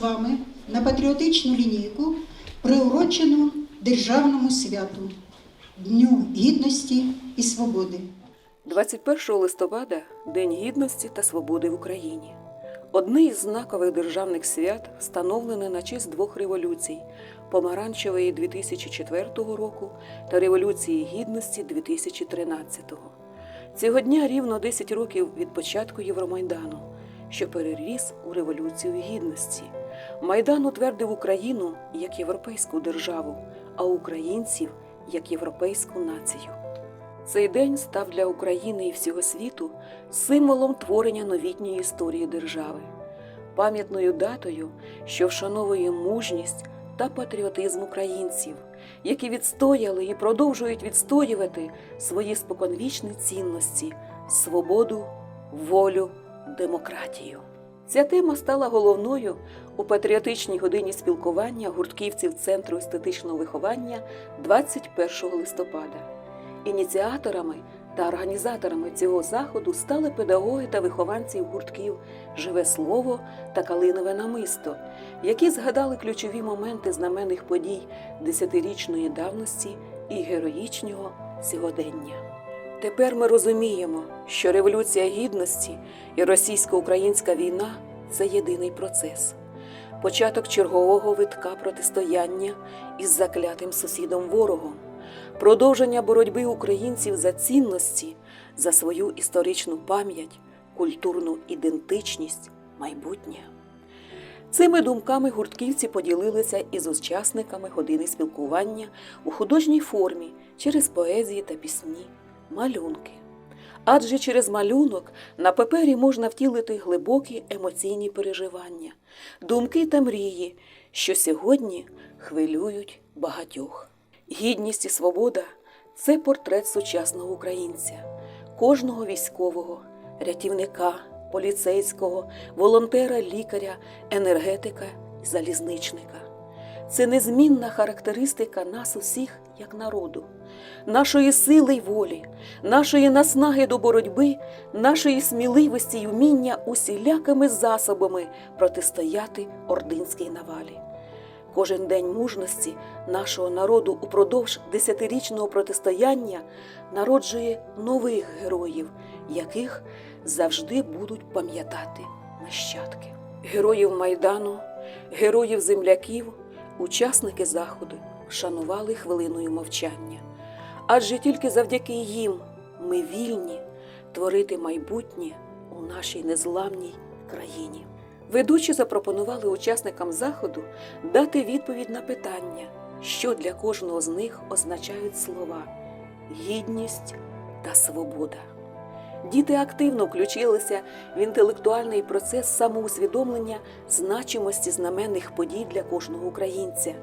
вами на патріотичну лінійку, приурочену державному святу Дню Гідності і Свободи. 21 листопада День гідності та свободи в Україні. Одне із знакових державних свят встановлене на честь двох революцій помаранчевої 2004 року та Революції Гідності 2013. Цього дня рівно 10 років від початку Євромайдану, що переріс у Революцію Гідності. Майдан утвердив Україну як європейську державу, а українців як європейську націю. Цей день став для України і всього світу символом творення новітньої історії держави, пам'ятною датою, що вшановує мужність та патріотизм українців, які відстояли і продовжують відстоювати свої споконвічні цінності, свободу, волю, демократію. Ця тема стала головною у патріотичній годині спілкування гуртківців Центру естетичного виховання 21 листопада. Ініціаторами та організаторами цього заходу стали педагоги та вихованці гуртків Живе слово та Калинове намисто, які згадали ключові моменти знаменних подій десятирічної давності і героїчного сьогодення. Тепер ми розуміємо, що Революція Гідності і російсько-українська війна це єдиний процес, початок чергового витка протистояння із заклятим сусідом ворогом. Продовження боротьби українців за цінності, за свою історичну пам'ять, культурну ідентичність, майбутнє. Цими думками гуртківці поділилися із учасниками години спілкування у художній формі через поезії та пісні, малюнки. Адже через малюнок на папері можна втілити глибокі емоційні переживання, думки та мрії, що сьогодні хвилюють багатьох. Гідність і свобода це портрет сучасного українця, кожного військового, рятівника, поліцейського, волонтера, лікаря, енергетика залізничника. Це незмінна характеристика нас усіх як народу, нашої сили й волі, нашої наснаги до боротьби, нашої сміливості й вміння усілякими засобами протистояти ординській навалі. Кожен день мужності нашого народу упродовж десятирічного протистояння народжує нових героїв, яких завжди будуть пам'ятати нащадки. Героїв Майдану, героїв земляків, учасники заходу вшанували хвилиною мовчання. Адже тільки завдяки їм ми вільні творити майбутнє у нашій незламній країні. Ведучі запропонували учасникам заходу дати відповідь на питання, що для кожного з них означають слова гідність та свобода. Діти активно включилися в інтелектуальний процес самоусвідомлення значимості знаменних подій для кожного українця.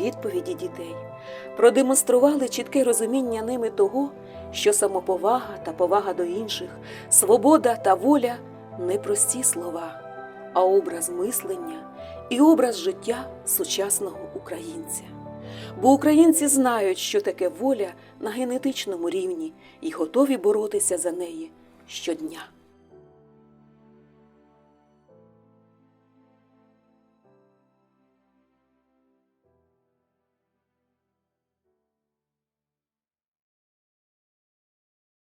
Відповіді дітей продемонстрували чітке розуміння ними того, що самоповага та повага до інших, свобода та воля непрості слова а образ мислення і образ життя сучасного українця. Бо українці знають, що таке воля на генетичному рівні і готові боротися за неї щодня.